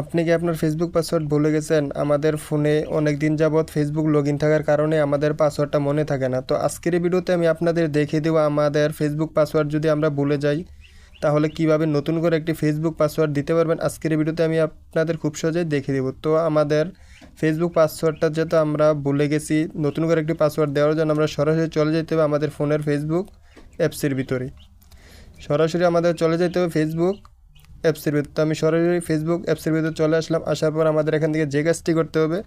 আপনি কি আপনার ফেসবুক পাসওয়ার্ড ভুলে গেছেন? আমাদের ফোনে অনেক দিন যাবৎ ফেসবুক লগ থাকার কারণে আমাদের পাসওয়ার্ডটা মনে থাকে না। তো আজকের ভিডিওতে আমি আপনাদের দেখিয়ে দেবো আমাদের ফেসবুক পাসওয়ার্ড যদি আমরা ভুলে যাই, তাহলে কীভাবে নতুন করে একটি ফেসবুক পাসওয়ার্ড দিতে পারবেন? আজকের ভিডিওতে আমি আপনাদের খুব সহজেই দেখিয়ে দেবো। তো আমাদের ফেসবুক পাসওয়ার্ডটা যেহেতু আমরা ভুলে গেছি, নতুন করে একটি পাসওয়ার্ড দেওয়ার জন্য আমরা সরাসরি চলে যেতে হবে আমাদের ফোনের ফেসবুক অ্যাপসের ভিতরে। সরাসরি আমাদের চলে যেতে হবে ফেসবুক অ্যাপসের ভিতর। তো আমি সরাসরি ফেসবুক অ্যাপসের ভিতর চলে আসলাম। আসার পর আমাদের এখান থেকে যে কাজটি করতে হবে,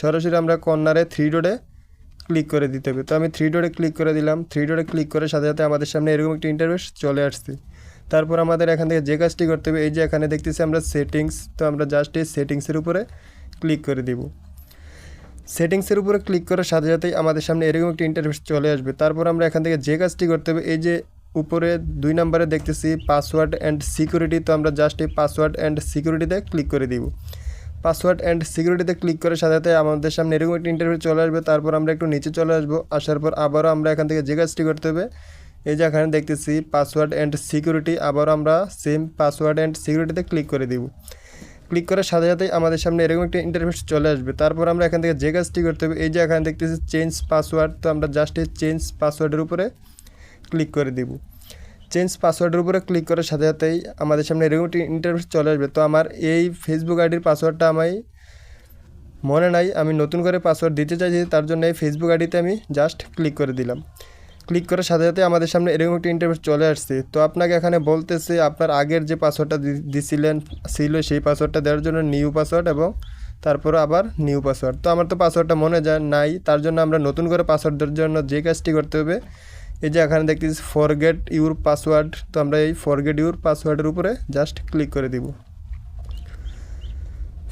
সরাসরি আমরা কর্নারে থ্রি ডোটে ক্লিক করে দিতে হবে। তো আমি থ্রি ডোটে ক্লিক করে দিলাম। থ্রি ডোটে ক্লিক করে সাথে সাথে আমাদের সামনে এরকম একটি ইন্টারভেস চলে আসছে। তারপর আমাদের এখান থেকে যে কাজটি করতে হবে, এই যে এখানে দেখতেছি আমরা সেটিংস তো আমরা জাস্ট এই সেটিংসের উপরে ক্লিক করে দিব। সেটিংসের উপরে ক্লিক করার সাথে সাথেই আমাদের সামনে এরকম একটি ইন্টারফেস চলে আসবে। তারপর আমরা এখান থেকে যে কাজটি করতে হবে, এই যে উপরে দুই নম্বরে দেখতেছি পাসওয়ার্ড অ্যান্ড সিকিউরিটি তো আমরা জাস্ট এই পাসওয়ার্ড অ্যান্ড সিকিউরিটিতে ক্লিক করে দিব। পাসওয়ার্ড অ্যান্ড সিকিউরিটিতে ক্লিক করার সাথে সাথে আমাদের সামনে এরকম একটি ইন্টারভিউ চলে আসবে, তারপর আমরা একটু নিচে চলে আসব, আসার পর আবারও আমরা এখান থেকে যে কাজটি করতে হবে, এই যে এখানে দেখতেছি পাসওয়ার্ড অ্যান্ড সিকিউরিটি আবারও আমরা সেম পাসওয়ার্ড অ্যান্ড সিকিউরিটিতে ক্লিক করে দিব। ক্লিক করার সাথে সাথেই আমাদের সামনে এরকম একটা ইন্টারফেস চলে আসবে, তারপর আমরা এখান থেকে যে কাজটি করতে হবে, এই যে এখানে দেখতেছি চেঞ্জ পাসওয়ার্ড তো আমরা জাস্ট এই চেঞ্জ পাসওয়ার্ডের উপরে ক্লিক করে দিব। চেঞ্জ পাসওয়ার্ডের উপরে ক্লিক করার সাথে সাথেই আমাদের সামনে এরকম একটি ইন্টারফেস চলে আসবে। তো আমার এই ফেসবুক আইডির পাসওয়ার্ডটা আমি মনে নাই, আমি নতুন করে পাসওয়ার্ড দিতে চাইছি, তার জন্য এই ফেসবুক আইডিতে আমি জাস্ট ক্লিক করে দিলাম। ক্লিক করার সাথে সাথে আমাদের সামনে এরকম একটা ইন্টারভিউ চলে আসছে। তো আপনাকে এখানে বলতেছে, আপনার আগের যে পাসওয়ার্ডটা দিছিলেন, ছিল সেই পাসওয়ার্ডটা দেওয়ার জন্য নিউ পাসওয়ার্ড এবং তারপরে আবার নিউ পাসওয়ার্ড তো আমার তো পাসওয়ার্ডটা মনে যায় নাই, তার জন্য আমরা নতুন করে পাসওয়ার্ড দেওয়ার জন্য যে কাজটি করতে হবে এই যে এখানে দেখতেছি ফরগেট ইউর পাসওয়ার্ড তো আমরা এই ফরগেট ইউর পাসওয়ার্ডের উপরে জাস্ট ক্লিক করে দিব।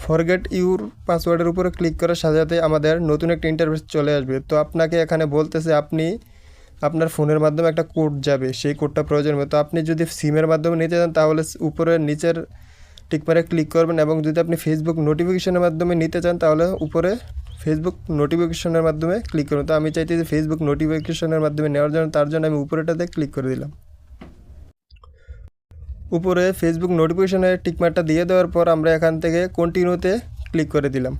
ফরগেট ইউর পাসওয়ার্ডের উপরে ক্লিক করার সাথে সাথে আমাদের নতুন একটা ইন্টারফেস চলে আসবে। তো আপনাকে এখানে বলতেছে আপনি আপনার ফোনের মাধ্যমে একটা কোড যাবে, সেই কোডটা প্রয়োজন হবে। তো আপনি যদি সিমের মাধ্যমে নিতে চান তাহলে উপরে নিচের টিকমারে ক্লিক করবেন এবং যদি আপনি ফেসবুক নোটিফিকেশনের মাধ্যমে নিতে চান তাহলে উপরে ফেসবুক নোটিফিকেশনের মাধ্যমে ক্লিক করুন। তো আমি চাইতে যে ফেসবুক নোটিফিকেশনের মাধ্যমে নেওয়ার জন্য, তার জন্য আমি উপরেটাতে ক্লিক করে দিলাম। উপরে ফেসবুক নোটিফিকেশনের টিকমারটা দিয়ে দেওয়ার পর আমরা এখান থেকে কন্টিনিউতে ক্লিক করে দিলাম।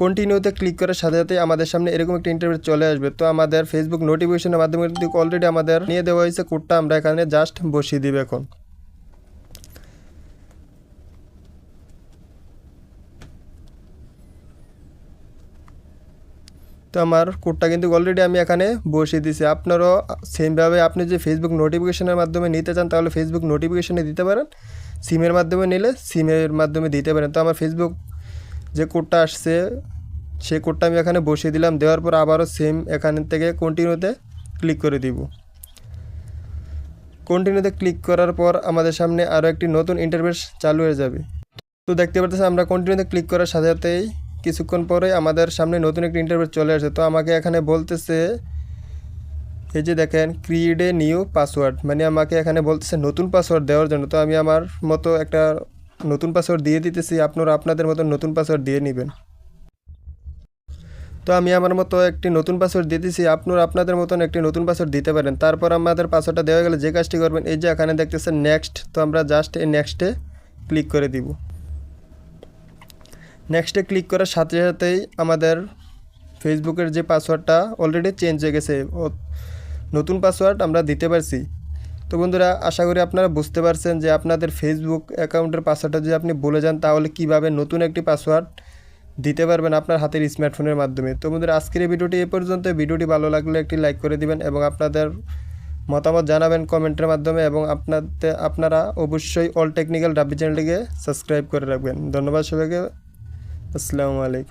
কন্টিনিউতে ক্লিক করার সাথে সাথে আমাদের সামনে এরকম একটা ইন্টারভিউ চলে আসবে। তো আমাদের ফেসবুক নোটিফিকেশনের মাধ্যমে কিন্তু অলরেডি আমাদের নিয়ে দেওয়া হয়েছে কোডটা আমরা এখানে জাস্ট বসিয়ে দিব এখন। তো আমার কোডটা কিন্তু অলরেডি আমি এখানে বসিয়ে দিয়েছি। আপনারও সেমভাবে আপনি যে ফেসবুক নোটিফিকেশনের মাধ্যমে নিতে চান, তাহলে ফেসবুক নোটিফিকেশনে দিতে পারেন। সিমের মাধ্যমে নিলে সিমের মাধ্যমে দিতে পারেন। তো আমার ফেসবুক যে কোডটা আসছে সেই কোডটা আমি এখানে বসিয়ে দিলাম। দেওয়ার পর আবারও সেম এখান থেকে কন্টিনিউতে ক্লিক করে দিব। কন্টিনিউতে ক্লিক করার পর আমাদের সামনে আরও একটি নতুন ইন্টারভেস চালু হয়ে যাবে। তো দেখতে পাচ্ছেন আমরা কন্টিনিউতে ক্লিক করার সাথে সাথেই কিছুক্ষণ পরে আমাদের সামনে নতুন একটি ইন্টারভিউ চলে আসে। তো আমাকে এখানে বলতেছে, এই যে দেখেন ক্রিয়েট এ নিউ পাসওয়ার্ড মানে আমাকে এখানে বলতেছে নতুন পাসওয়ার্ড দেওয়ার জন্য। তো আমি আমার মতো একটা নতুন পাসওয়ার্ড দিয়ে দিতেছি, আপনারা আপনাদের মতো নতুন পাসওয়ার্ড দিয়ে নেবেন। তো আমি আমার মতো একটি নতুন পাসওয়ার্ড দিয়ে দিয়েছি আপনারা আপনাদের মতন একটি নতুন পাসওয়ার্ড দিতে পারেন। তারপর আমাদের পাসওয়ার্ডটা দেওয়া গেলে যে কাজটি করবেন, এই যে এখানে দেখতেছেন নেক্সট তো আমরা জাস্ট এই নেক্সটে ক্লিক করে দিব। নেক্সটে ক্লিক করার সাথে সাথেই আমাদের ফেসবুকের যে পাসওয়ার্ডটা অলরেডি চেঞ্জ হয়ে গেছে, ও নতুন পাসওয়ার্ড আমরা দিতে পারছি। তো বন্ধুরা, আশা করি আপনারা বুঝতে পারছেন যে আপনাদের ফেসবুক অ্যাকাউন্টের পাসওয়ার্ডটা যদি আপনি বলে যান, তাহলে কীভাবে নতুন একটি পাসওয়ার্ড দিতে পারবেন আপনার হাতের স্মার্টফোনের মাধ্যমে। তো বন্ধুরা, আজকের এই ভিডিওটি এ পর্যন্ত। ভিডিওটি ভালো লাগলে একটি লাইক করে দিবেন এবং আপনাদের মতামত জানাবেন কমেন্টের মাধ্যমে এবং আপনাদের আপনারা অবশ্যই অল টেকনিক্যাল ডাব্বি চ্যানেলটিকে সাবস্ক্রাইব করে রাখবেন। ধন্যবাদ সবাইকে। আসসালামু আলাইকুম।